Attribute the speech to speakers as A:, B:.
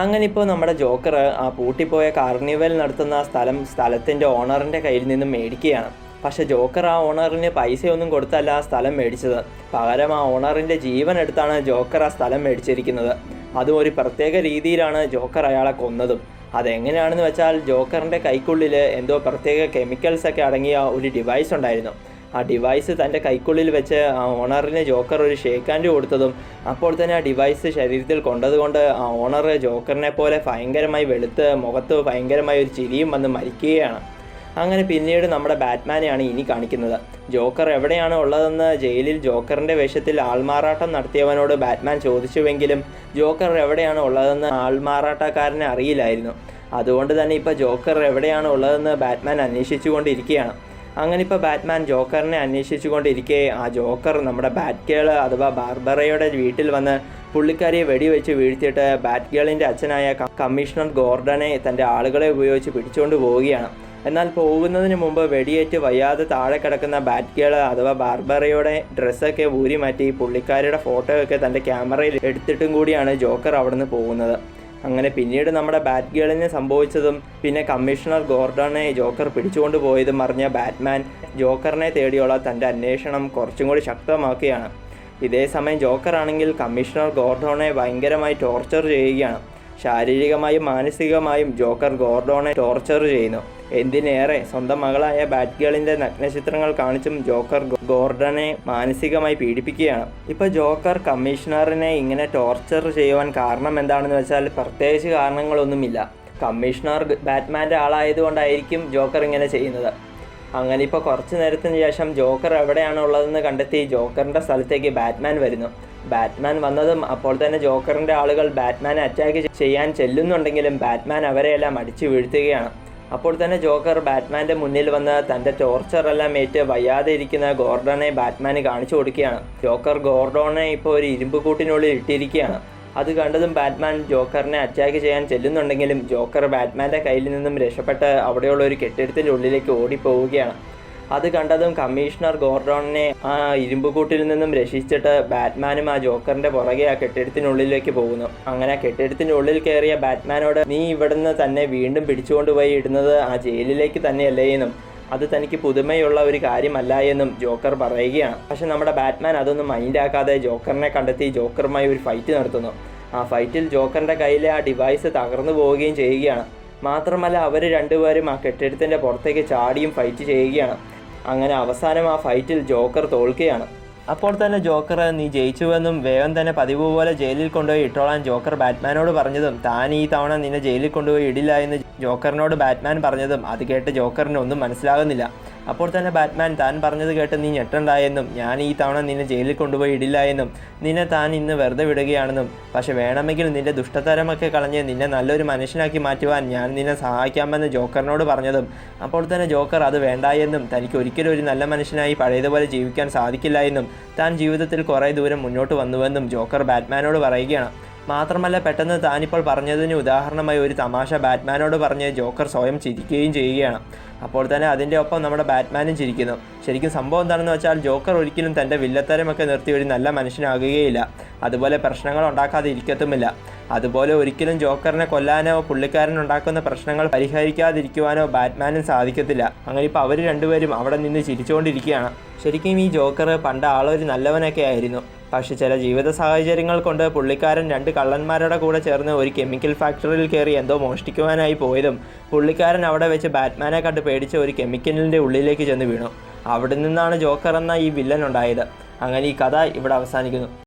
A: അങ്ങനെ ഇപ്പോൾ നമ്മുടെ ജോക്കർ ആ പൂട്ടിപ്പോയ കാർണിവൽ നടത്തുന്ന സ്ഥലം സ്ഥലത്തിന്റെ ഓണറിന്റെ കയ്യിൽ നിന്നും മേടിക്കുകയാണ്. പക്ഷേ ജോക്കർ ആ ഓണറിന് പൈസയൊന്നും കൊടുത്തല്ല ആ സ്ഥലം മേടിച്ചത്. പകരം ആ ഓണറിന്റെ ജീവൻ എടുത്താണ് ജോക്കർ ആ സ്ഥലം മേടിച്ചിരിക്കുന്നത്. അതും ഒരു പ്രത്യേക രീതിയിലാണ് ജോക്കർ അയാളെ കൊന്നതും. അതെങ്ങനെയാണെന്ന് വെച്ചാൽ ജോക്കറിന്റെ കൈക്കുള്ളിൽ എന്തോ പ്രത്യേക കെമിക്കൽസ് ഒക്കെ അടങ്ങിയ ഒരു ഡിവൈസ് ഉണ്ടായിരുന്നു. ആ ഡിവൈസ് തന്റെ കൈക്കുള്ളിൽ വെച്ച് ഓണറിന് ജോക്കർ ഒരു ഷേക്ക് ഹാൻഡ് കൊടുത്തതും അപ്പോൾ തന്നെ ആ ഡിവൈസ് ശരീരത്തിൽ കൊണ്ടതുകൊണ്ട് ആ ഓണർ ജോക്കറിനെ പോലെ ഭയങ്കരമായി വെളുത്ത് മുഖത്ത് ഭയങ്കരമായി ഒരു ചിരിയും വന്ന് മരിക്കുകയാണ്. അങ്ങനെ പിന്നീട് നമ്മുടെ ബാറ്റ്മാനെയാണ് ഇനി കാണിക്കുന്നത്. ജോക്കർ എവിടെയാണ് ഉള്ളതെന്ന് ജയിലിൽ ജോക്കറിന്റെ വേഷത്തിൽ ആൾമാറാട്ടം നടത്തിയവനോട് ബാറ്റ്മാൻ ചോദിച്ചുവെങ്കിലും ജോക്കർ എവിടെയാണ് ഉള്ളതെന്ന് ആൾമാറാട്ടക്കാരനെ അറിയില്ലായിരുന്നു. അതുകൊണ്ട് തന്നെ ഇപ്പോൾ ജോക്കർ എവിടെയാണ് ഉള്ളതെന്ന് ബാറ്റ്മാൻ അന്വേഷിച്ചുകൊണ്ടിരിക്കുകയാണ്. അങ്ങനെ ഇപ്പോൾ ബാറ്റ്മാൻ ജോക്കറിനെ അന്വേഷിച്ചുകൊണ്ടിരിക്കെ. ആ ജോക്കർ നമ്മുടെ ബാറ്റ് ഗേൾ അഥവാ ബാർബറയുടെ വീട്ടിൽ വന്ന് പുള്ളിക്കാരിയെ വെടിവെച്ച് വീഴ്ത്തിയിട്ട് ബാറ്റ് ഗേളിന്റെ അച്ഛനായ കമ്മീഷണർ ഗോർഡനെ തന്റെ ആളുകളെ ഉപയോഗിച്ച് പിടിച്ചുകൊണ്ട് പോവുകയാണ്. എന്നാൽ പോകുന്നതിന് മുമ്പ് വെടിയേറ്റ് വയ്യാതെ താഴെ കിടക്കുന്ന ബാറ്റ് ഗേൾ അഥവാ ബാർബറയുടെ ഡ്രസ്സൊക്കെ ഊരി മാറ്റി പുള്ളിക്കാരിയുടെ ഫോട്ടോയൊക്കെ തന്റെ ക്യാമറയിൽ എടുത്തിട്ടും കൂടിയാണ് ജോക്കർ അവിടുന്ന് പോകുന്നത്. അങ്ങനെ പിന്നീട് നമ്മുടെ ബാറ്റ് ഗേളിന് സംഭവിച്ചതും പിന്നെ കമ്മീഷണർ ഗോർഡനെ ജോക്കർ പിടിച്ചുകൊണ്ട് പോയതും അറിഞ്ഞ ബാറ്റ്മാൻ ജോക്കറിനെ തേടിയുള്ള തന്റെ അന്വേഷണം കുറച്ചും കൂടി ശക്തമാക്കുകയാണ്. ഇതേ സമയം ജോക്കർ ആണെങ്കിൽ കമ്മീഷണർ ഗോർഡോണെ ഭയങ്കരമായി ടോർച്ചർ ചെയ്യുകയാണ്. ശാരീരികമായും മാനസികമായും ജോക്കർ ഗോർഡോണെ ടോർച്ചർ ചെയ്യുന്നു. എന്തിനേറെ സ്വന്തം മകളായ ബാറ്റ് നഗ്ന നഗ്നചിത്രങ്ങൾ കാണിച്ചും ജോക്കർ ഗോർഡനെ മാനസികമായി പീഡിപ്പിക്കുകയാണ്. ഇപ്പൊ ജോക്കർ കമ്മീഷണറിനെ ഇങ്ങനെ ടോർച്ചർ ചെയ്യുവാൻ കാരണം എന്താണെന്ന് വെച്ചാൽ പ്രത്യേകിച്ച് കാരണങ്ങളൊന്നുമില്ല. കമ്മീഷണർ ബാറ്റ്മാന്റെ ആളായതുകൊണ്ടായിരിക്കും ജോക്കർ ഇങ്ങനെ ചെയ്യുന്നത്. അങ്ങനെ ഇപ്പോൾ കുറച്ച് നേരത്തിന് ശേഷം ജോക്കർ എവിടെയാണ് ഉള്ളതെന്ന് കണ്ടെത്തി ജോക്കറിന്റെ സ്ഥലത്തേക്ക് ബാറ്റ്മാൻ വരുന്നു. ബാറ്റ്മാൻ വന്നതും അപ്പോൾ തന്നെ ജോക്കറിന്റെ ആളുകൾ ബാറ്റ്മാനെ അറ്റാക്ക് ചെയ്യാൻ ചെല്ലുന്നുണ്ടെങ്കിലും ബാറ്റ്മാൻ അവരെയെല്ലാം അടിച്ചു വീഴ്ത്തുകയാണ്. അപ്പോൾ തന്നെ ജോക്കർ ബാറ്റ്മാന്റെ മുന്നിൽ വന്ന് തന്റെ ടോർച്ചറെല്ലാം ഏറ്റ് വയ്യാതെ ഇരിക്കുന്ന ഗോർഡനെ ബാറ്റ്മാന് കാണിച്ചു കൊടുക്കുകയാണ്. ജോക്കർ ഗോർഡോനെ ഇപ്പോൾ ഒരു ഇരുമ്പ് കൂട്ടിനുള്ളിൽ ഇട്ടിരിക്കുകയാണ്. അത് കണ്ടതും ബാറ്റ്മാൻ ജോക്കറിനെ അറ്റാക്ക് ചെയ്യാൻ ചെല്ലുന്നുണ്ടെങ്കിലും ജോക്കർ ബാറ്റ്മാന്റെ കയ്യിൽ നിന്നും രക്ഷപ്പെട്ട് അവിടെയുള്ള ഒരു കെട്ടിടത്തിന്റെ ഉള്ളിലേക്ക് ഓടിപ്പോവുകയാണ്. അത് കണ്ടതും കമ്മീഷണർ ഗോർഡോണിനെ ആ ഇരുമ്പുകൂട്ടിൽ നിന്നും രക്ഷിച്ചിട്ട് ബാറ്റ്മാനും ആ ജോക്കറിന്റെ പുറകെ ആ കെട്ടിടത്തിനുള്ളിലേക്ക് പോകുന്നു. അങ്ങനെ കെട്ടിടത്തിന്റെ ഉള്ളിൽ കയറിയ ബാറ്റ്മാനോട് നീ ഇവിടുന്ന് തന്നെ വീണ്ടും പിടിച്ചുകൊണ്ടുപോയി ഇടുന്നത് ആ ജയിലിലേക്ക് തന്നെയല്ലേ എന്നും അത് തനിക്ക് പുതുമയുള്ള ഒരു കാര്യമല്ല എന്നും ജോക്കർ പറയുകയാണ്. പക്ഷെ നമ്മുടെ ബാറ്റ്മാൻ അതൊന്നും മൈൻഡാക്കാതെ ജോക്കറിനെ കണ്ടെത്തി ജോക്കറുമായി ഒരു ഫൈറ്റ് നടത്തുന്നു. ആ ഫൈറ്റിൽ ജോക്കറിന്റെ കയ്യിലെ ആ ഡിവൈസ് തകർന്നു പോവുകയും ചെയ്യുകയാണ്. മാത്രമല്ല അവർ രണ്ടുപേരും ആ കെട്ടിടത്തിന്റെ പുറത്തേക്ക് ചാടിയും ഫൈറ്റ് ചെയ്യുകയാണ്. അങ്ങനെ അവസാനം ആ ഫൈറ്റിൽ ജോക്കർ തോൽക്കുകയാണ്. അപ്പോൾ തന്നെ ജോക്കർ നീ ജയിച്ചുവെന്നും വേഗം തന്നെ പതിവ് പോലെ ജയിലിൽ കൊണ്ടുപോയി ഇട്ടോളാൻ ജോക്കർ ബാറ്റ്മാനോട് പറഞ്ഞതും താൻ ഈ തവണ നിന്നെ ജയിലിൽ കൊണ്ടുപോയി ഇടില്ല എന്ന് ജോക്കറിനോട് ബാറ്റ്മാൻ പറഞ്ഞതും അത് കേട്ട് ജോക്കറിന് ഒന്നും മനസ്സിലാകുന്നില്ല. അപ്പോൾ തന്നെ ബാറ്റ്മാൻ താൻ പറഞ്ഞത് കേട്ട് നീ ഞെട്ടണ്ടായെന്നും ഞാൻ ഈ തവണ നിന്നെ ജയിലിൽ കൊണ്ടുപോയി ഇടില്ല എന്നും നിന്നെ താൻ ഇന്ന് വെറുതെ വിടുകയാണെന്നും പക്ഷെ വേണമെങ്കിൽ നിന്റെ ദുഷ്ടതരമൊക്കെ കളഞ്ഞ് നിന്നെ നല്ലൊരു മനുഷ്യനാക്കി മാറ്റുവാൻ ഞാൻ നിന്നെ സഹായിക്കാമെന്ന് ജോക്കറിനോട് പറഞ്ഞതും അപ്പോൾ തന്നെ ജോക്കർ അത് വേണ്ട എന്നും തനിക്ക് ഒരിക്കലും ഒരു നല്ല മനുഷ്യനായി പഴയതുപോലെ ജീവിക്കാൻ സാധിക്കില്ല എന്നും താൻ ജീവിതത്തിൽ കുറേ ദൂരം മുന്നോട്ട് വന്നുവെന്നും ജോക്കർ ബാറ്റ്മാനോട് പറയുകയാണ്. മാത്രമല്ല പെട്ടെന്ന് താനിപ്പോൾ പറഞ്ഞതിന് ഉദാഹരണമായി ഒരു തമാശ ബാറ്റ്മാനോട് പറഞ്ഞ് ജോക്കർ സ്വയം ചിരിക്കുകയും ചെയ്യുകയാണ്. അപ്പോൾ തന്നെ അതിന്റെ ഒപ്പം നമ്മുടെ ബാറ്റ്മാനും ചിരിക്കുന്നു. ശരിക്കും സംഭവം എന്താണെന്ന് വെച്ചാൽ ജോക്കർ ഒരിക്കലും തന്റെ വില്ലത്തരമൊക്കെ നിർത്തി ഒരു നല്ല മനുഷ്യനാകുകയില്ല. അതുപോലെ പ്രശ്നങ്ങൾ ഉണ്ടാക്കാതെ ഇരിക്കത്തുമില്ല. അതുപോലെ ഒരിക്കലും ജോക്കറിനെ കൊല്ലാനോ പുള്ളിക്കാരൻ ഉണ്ടാക്കുന്ന പ്രശ്നങ്ങൾ പരിഹരിക്കാതിരിക്കുവാനോ ബാറ്റ്മാനും സാധിക്കത്തില്ല. അങ്ങനെ ഇപ്പോൾ അവർ രണ്ടുപേരും അവിടെ നിന്ന് ചിരിച്ചുകൊണ്ടിരിക്കുകയാണ്. ശരിക്കും ഈ ജോക്കർ പണ്ട് ആളൊരു നല്ലവനൊക്കെ ആയിരുന്നു. പക്ഷെ ചില ജീവിത സാഹചര്യങ്ങൾ കൊണ്ട് പുള്ളിക്കാരൻ രണ്ട് കള്ളന്മാരുടെ കൂടെ ചേർന്ന് ഒരു കെമിക്കൽ ഫാക്ടറിയിൽ കയറി എന്തോ മോഷ്ടിക്കുവാനായി പോയതും പുള്ളിക്കാരൻ അവിടെ വെച്ച് ബാറ്റ്മാനെ കണ്ട് പേടിച്ച് ഒരു കെമിക്കലിന്റെ ഉള്ളിലേക്ക് ചെന്ന് വീണു. അവിടെ നിന്നാണ് ജോക്കർ എന്ന ഈ വില്ലൻ ഉണ്ടായത്. അങ്ങനെ ഈ കഥ ഇവിടെ അവസാനിക്കുന്നു.